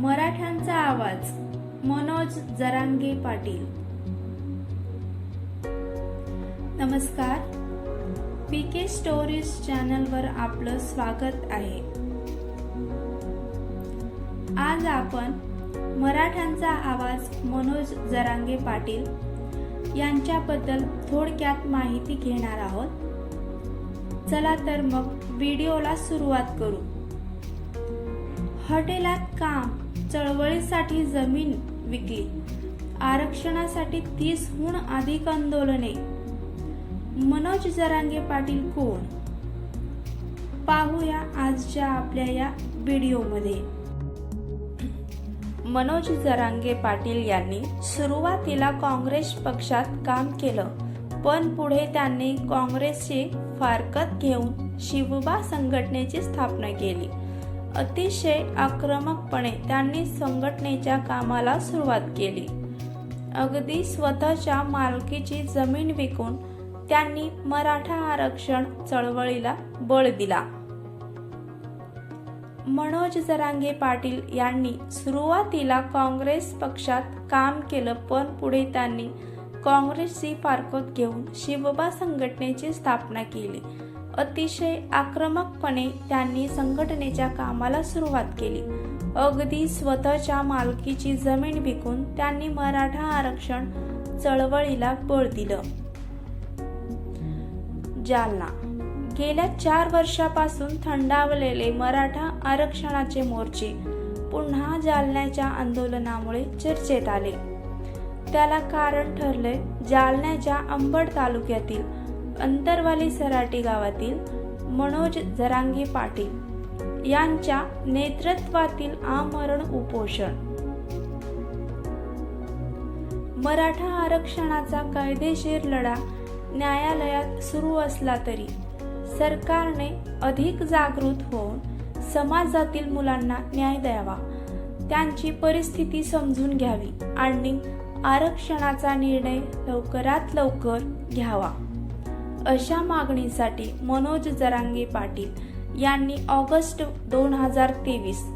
मराठ्यांचा आवाज मनोज जरांगे पाटील. नमस्कार. पी के स्टोरीज चॅनलवर आपलं स्वागत आहे. आज आपण मराठ्यांचा आवाज मनोज जरांगे पाटील यांच्याबद्दल थोडक्यात माहिती घेणार आहोत. चला तर मग व्हिडिओला सुरुवात करू. हॉटेलात काम चळवळीसाठी जमीन विकली. आरक्षणासाठी तीसहून अधिक आंदोलने. मनोज जरांगे पाटील कोण? पाहूया आजच्या आपल्या या व्हिडिओमध्ये. मनोज जरांगे पाटील यांनी सुरुवातीला काँग्रेस पक्षात काम केलं पण पुढे त्यांनी काँग्रेसची फारकत घेऊन शिवबा संघटनेची स्थापना केली. अतिशय आक्रमकपणे त्यांनी संघटनेच्या कामाला सुरुवात केली. अगदी स्वतःच्या मालकीची जमीन विकून त्यांनी मराठा आरक्षण चळवळीला बळ दिला. मनोज जरांगे पाटील यांनी सुरुवातीला काँग्रेस पक्षात काम केलं पण पुढे त्यांनी काँग्रेसची फारकत घेऊन शिवबा संघटनेची स्थापना केली. अतिशय आक्रमकपणे त्यांनी संघटनेच्या कामाला सुरुवात केली. अगदी स्वतःच्या मालकीची जमीन विकून त्यांनी मराठा आरक्षण चळवळीला बळ दिलं. जालना. गेल्या चार वर्षापासून थंडावलेले मराठा आरक्षणाचे मोर्चे पुन्हा जालन्याच्या आंदोलनामुळे चर्चेत आले. त्याला कारण ठरले जालन्याच्या अंबड तालुक्यातील अंतरवाली सराटी गावातील मनोज जरांगे पाटील यांच्या नेतृत्वातील आमरण उपोषण. मराठा आरक्षणाचा कायदेशीर लढा न्यायालयात सुरू असला तरी सरकारने अधिक जागृत होऊन समाजातील मुलांना न्याय द्यावा त्यांची परिस्थिती समजून घ्यावी आणि आरक्षणाचा निर्णय लवकरात लवकर घ्यावा. अशा मागणीसाठी मनोज जरांगे पाटील यांनी ऑगस्ट दोन हजार तेवीस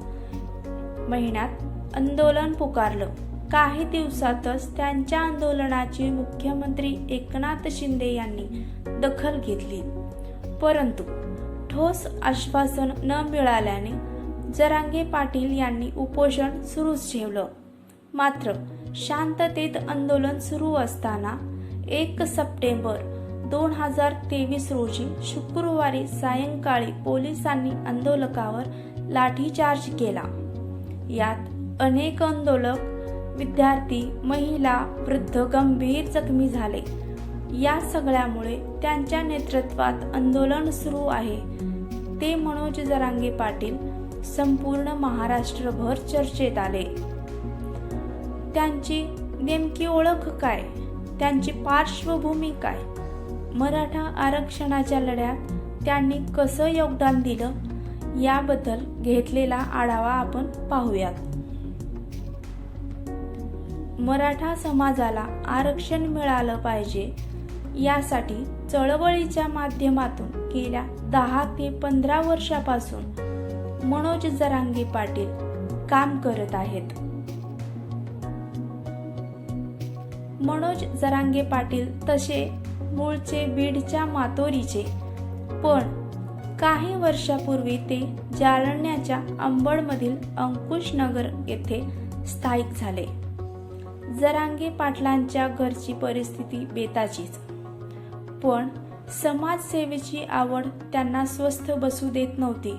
महिन्यात आंदोलन पुकारलं. काही दिवसातच त्यांच्या आंदोलनाची मुख्यमंत्री एकनाथ शिंदे यांनी दखल घेतली. परंतु ठोस आश्वासन न मिळाल्याने जरांगे पाटील यांनी उपोषण सुरूच ठेवलं. मात्र शांततेत आंदोलन सुरू असताना एक सप्टेंबर दोन हजार तेवीस रोजी शुक्रवारी सायंकाळी पोलिसांनी आंदोलकावर लाठीचार्ज केला. यात अनेक आंदोलक विद्यार्थी महिला वृद्ध गंभीर जखमी झाले. या सगळ्यामुळे त्यांच्या नेतृत्वात आंदोलन सुरू आहे. ते मनोज जरांगे पाटील संपूर्ण महाराष्ट्रभर चर्चेत आले. त्यांची नेमकी ओळख काय? त्यांची पार्श्वभूमी काय? मराठा आरक्षणाच्या लढ्यात त्यांनी कसं योगदान दिलं याबद्दल घेतलेला आढावा आपण पाहूयात. मराठा समाजाला आरक्षण मिळालं पाहिजे यासाठी चळवळीच्या माध्यमातून गेल्या दहा ते पंधरा वर्षापासून मनोज जरांगे पाटील काम करत आहेत. मनोज जरांगे पाटील तसे मूळचे बीडच्या मातोरीचे. पण काही वर्षापूर्वी ते जालन्याच्या अंबडमधील अंकुशनगर येथे स्थायिक झाले. जरांगे पाटलांच्या घरची परिस्थिती बेताचीच. पण समाजसेवेची आवड त्यांना स्वस्थ बसू देत नव्हती.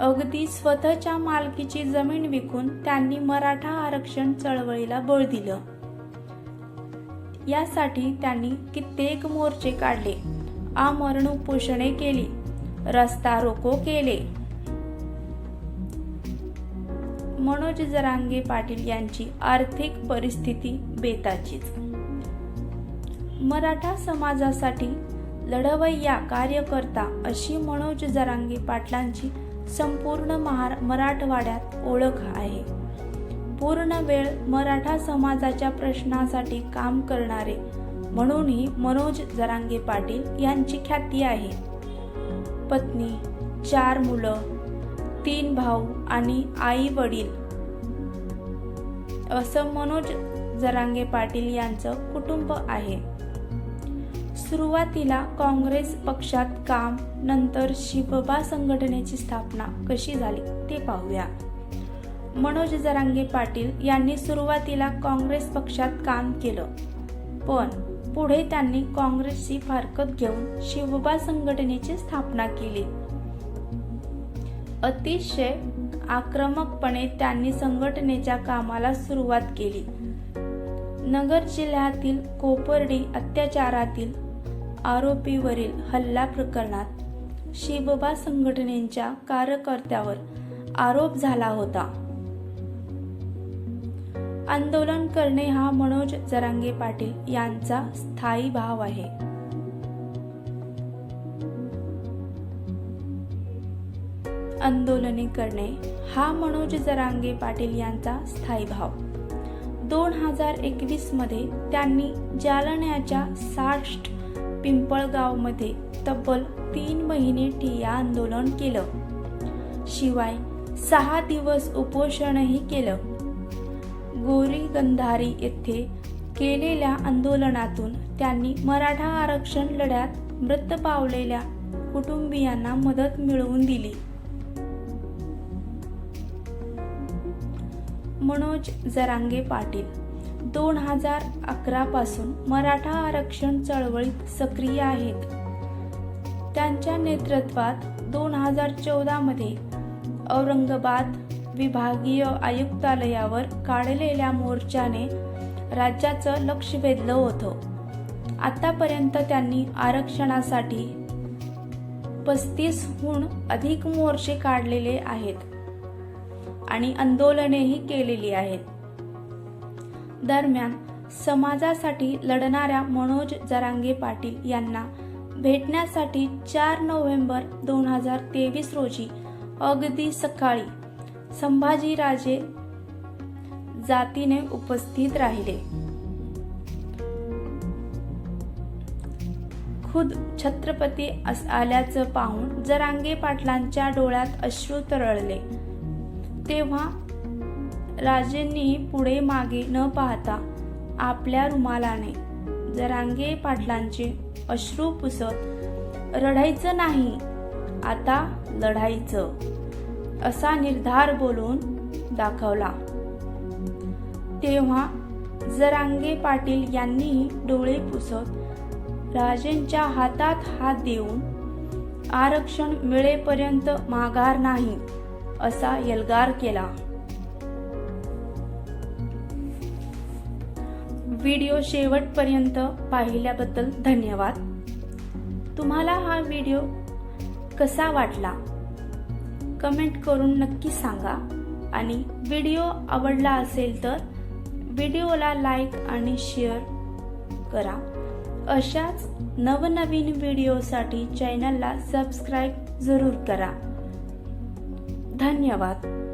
अगदी स्वतःच्या मालकीची जमीन विकून त्यांनी मराठा आरक्षण चळवळीला बळ दिलं. यासाठी त्यांनी कित्येक मोर्चे काढले. आमरण उपोषणे केली. रस्ता रोको केले. मनोज जरांगे पाटील यांची आर्थिक परिस्थिती बेताचीच. मराठा समाजासाठी लढवय्या कार्यकर्ता अशी मनोज जरांगे पाटलांची संपूर्ण महार मराठवाड्यात ओळख आहे. पूर्ण वेळ मराठा समाजाच्या प्रश्नासाठी काम करणारे. म्हणूनही मनोज जरांगे पाटील यांची ख्याती आहे. पत्नी चार मुलं तीन भाऊ आणि आई वडील. असं मनोज जरांगे पाटील यांचं कुटुंब आहे. सुरुवातीला काँग्रेस पक्षात काम नंतर शिवबा संघटनेची स्थापना कशी झाली ते पाहूया. मनोज जरांगे पाटील यांनी सुरुवातीला काँग्रेस पक्षात काम केलं. पण पुढे त्यांनी काँग्रेसची फारकत घेऊन शिवबा संघटनेची स्थापना केली. अतिशय आक्रमकपणे त्यांनी संघटनेच्या कामाला सुरुवात केली. नगर जिल्ह्यातील कोपर्डी अत्याचारातील आरोपीवरील हल्ला प्रकरणात शिवबा संघटनेच्या कार्यकर्त्यावर आरोप झाला होता. आंदोलन करणे हा मनोज जरांगे पाटील यांचा स्थायी भाव आहे. आंदोलने करणे हा मनोज जरांगे पाटील यांचा स्थायी भाव. दोन हजार एकवीसमध्ये त्यांनी जालन्याच्या साष्ट पिंपळगावमध्ये तब्बल तीन महिने ठिय्या आंदोलन केलं. शिवाय सहा दिवस उपोषणही केलं. गोरी गंधारी येथे केलेल्या आंदोलनातून त्यांनी मराठा आरक्षण लढ्यात मृत पावलेल्या कुटुंबियांना मदत मिळवून दिली. मनोज जरांगे पाटील दोन हजार अकरा पासून मराठा आरक्षण चळवळीत सक्रिय आहेत. त्यांच्या नेतृत्वात दोन हजार चौदा मध्ये औरंगाबाद विभागीय आयुक्तालयावर काढलेल्या मोर्चाने राज्याचं लक्ष वेधलं होतं. आतापर्यंत त्यांनी आरक्षणासाठी पस्तीसहून अधिक मोर्चे काढलेले आहेत आणि आंदोलनेही केलेली आहेत. दरम्यान समाजासाठी लढणाऱ्या मनोज जरांगे पाटील यांना भेटण्यासाठी चार नोव्हेंबर दोन हजार तेवीस रोजी अगदी सकाळी संभाजीराजे जातीने उपस्थित राहिले. खुद छत्रपती अस- आल्याचं पाहून जरांगे पाटलांच्या डोळ्यात अश्रू तरळले. तेव्हा राजेंनी पुढे मागे न पाहता आपल्या रुमालाने जरांगे पाटलांचे अश्रू पुसत रडायचं नाही आता लढायचं. असा निर्धार बोलून दाखवला. तेव्हा जरांगे पाटील यांनी डोळे पुसत राजेंच्या हातात हात देऊन आरक्षण मिळेपर्यंत माघार नाही असा यलगार केला. व्हिडिओ शेवटपर्यंत पाहिल्याबद्दल धन्यवाद. तुम्हाला हा व्हिडिओ कसा वाटला? कमेंट करून नक्की सांगा. आणि व्हिडिओ आवडला असेल तर व्हिडिओला लाईक आणि शेअर करा. अशाच नवनवीन व्हिडिओसाठी चॅनलला सबस्क्राईब जरूर करा. धन्यवाद.